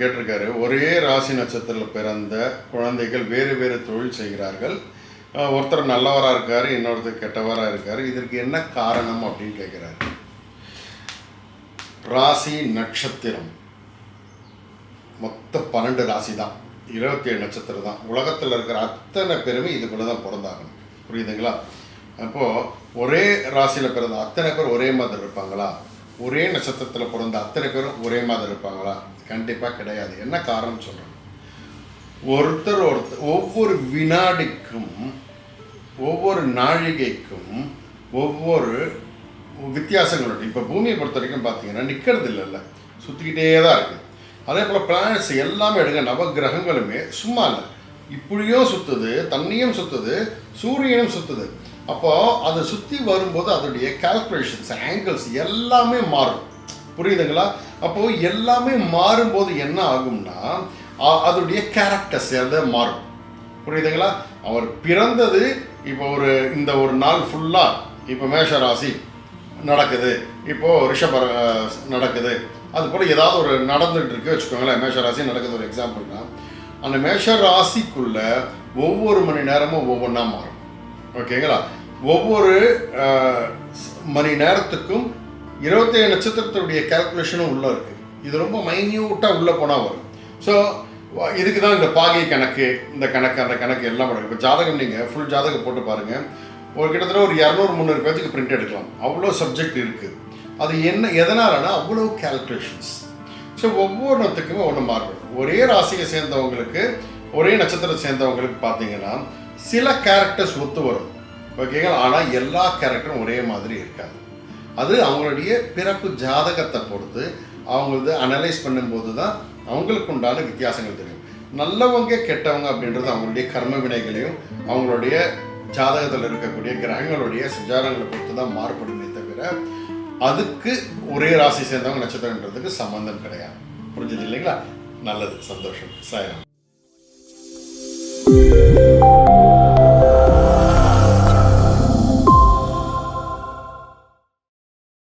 கேட்டிருக்காரு. ஒரே ராசி நட்சத்திரத்தில் பிறந்த குழந்தைகள் வேறு வேறு தொழில் செய்கிறார்கள். ஒருத்தர் நல்லவராக இருக்கார் இன்னொருத்தர் கெட்டவராக இருக்கார். இதற்கு என்ன காரணம் அப்படின்னு கேட்குறாரு. ராசி நட்சத்திரம். மொத்த பன்னெண்டு ராசி தான். இருபத்தி ஏழு நட்சத்திரம் தான். உலகத்தில் இருக்கிற அத்தனை பேருமே இதுக்குள்ளே தான் பிறந்தாகணும் புரியுதுங்களா? அப்போது ஒரே ராசியில் பிறந்த அத்தனை பேர் ஒரே மாதிரி இருப்பாங்களா? ஒரே நட்சத்திரத்தில் பிறந்த அத்தனை பேரும் ஒரே மாதிரி இருப்பாங்களா? கண்டிப்பாக கிடையாது. என்ன காரணம் சொல்கிறேன் ஒருத்தர் ஒருத்தர் ஒவ்வொரு வினாடிக்கும் ஒவ்வொரு நாழிகைக்கும் ஒவ்வொரு வித்தியாசங்களுடைய இப்போ பூமியை பொறுத்த வரைக்கும் பார்த்தீங்கன்னா நிற்கிறது இல்லைல்ல. சுற்றிக்கிட்டே தான் இருக்குது அதே போல் பிளானட்ஸ் எல்லாமே எடுங்க நவகிரகங்களுமே சும்மா இல்லை. இப்படியும் சுற்றுது தண்ணியும் சுற்றுது சூரியனும் சுற்றுது அப்போது அதை சுற்றி வரும்போது அதோடைய கால்குலேஷன்ஸ் ஆங்கிள்ஸ் எல்லாமே மாறும். புரியுதுங்களா? அப்போது எல்லாமே மாறும்போது என்ன ஆகும்னா அதோடைய கேரக்டர்ஸ் அதை மாறும். புரியுதுங்களா? அவர் பிறந்தது இப்போ ஒரு இந்த ஒரு நாள் ஃபுல்லாக இப்போ மேஷ ராசி நடக்குது. இப்போ ரிஷப நடக்குது. அது போல் ஏதாவது ஒரு நடந்துகிட்டு இருக்கு வச்சுக்கோங்களேன். மேஷ ராசி நடக்குது ஒரு எக்ஸாம்பிள்னா அந்த மேஷ ராசிக்குள்ள ஒவ்வொரு மணி நேரமும் ஒவ்வொன்றா மாறும். ஓகேங்களா ஒவ்வொரு மணி நேரத்துக்கும் இருபத்தேழு நட்சத்திரத்துடைய கால்குலேஷனும் உள்ளே இருக்குது இது ரொம்ப மைன்யூட்டாக உள்ளே போனால் வரும். ஸோ இதுக்கு தான் இந்த பாகை கணக்கு இந்த கணக்கு அந்த கணக்கு எல்லாம் பண்ணுங்க இப்போ ஜாதகம் நீங்கள் ஃபுல் ஜாதகம் போட்டு பாருங்கள் ஒரு கிட்டத்தட்ட ஒரு இரநூறு முந்நூறு பேஜுக்கு பிரிண்ட் எடுக்கலாம். அவ்வளோ சப்ஜெக்ட் இருக்குது அது என்ன எதனாலனா அவ்வளோ கால்குலேஷன்ஸ் ஸோ ஒவ்வொன்றத்துக்குமே ஒன்று மாறுபடும் ஒரே ராசியை சேர்ந்தவங்களுக்கு ஒரே நட்சத்திரம் சேர்ந்தவங்களுக்கு பார்த்தீங்கன்னா சில கேரக்டர்ஸ் ஒத்து வரும். ஓகேங்களா ஆனால் எல்லா கேரக்டரும் ஒரே மாதிரி இருக்காது. அது அவங்களுடைய பிறப்பு ஜாதகத்தை பொறுத்து அவங்களது அனலைஸ் பண்ணும்போது தான் அவங்களுக்கு உண்டான வித்தியாசங்கள் தெரியும். நல்லவங்க கெட்டவங்க அப்படின்றது அவங்களுடைய கர்ம வினைகளையும் அவங்களுடைய ஜாதகத்தில் இருக்கக்கூடிய கிரகங்களுடைய சஞ்சாரங்களை பொறுத்து தான் மாறுபடுமே தவிர அதுக்கு ஒரே ராசி சேர்ந்தவங்க நட்சத்திரன்றதுக்கு சம்பந்தம் கிடையாது. புரிஞ்சது இல்லைங்களா? நல்லது சந்தோஷம். சாயரம்.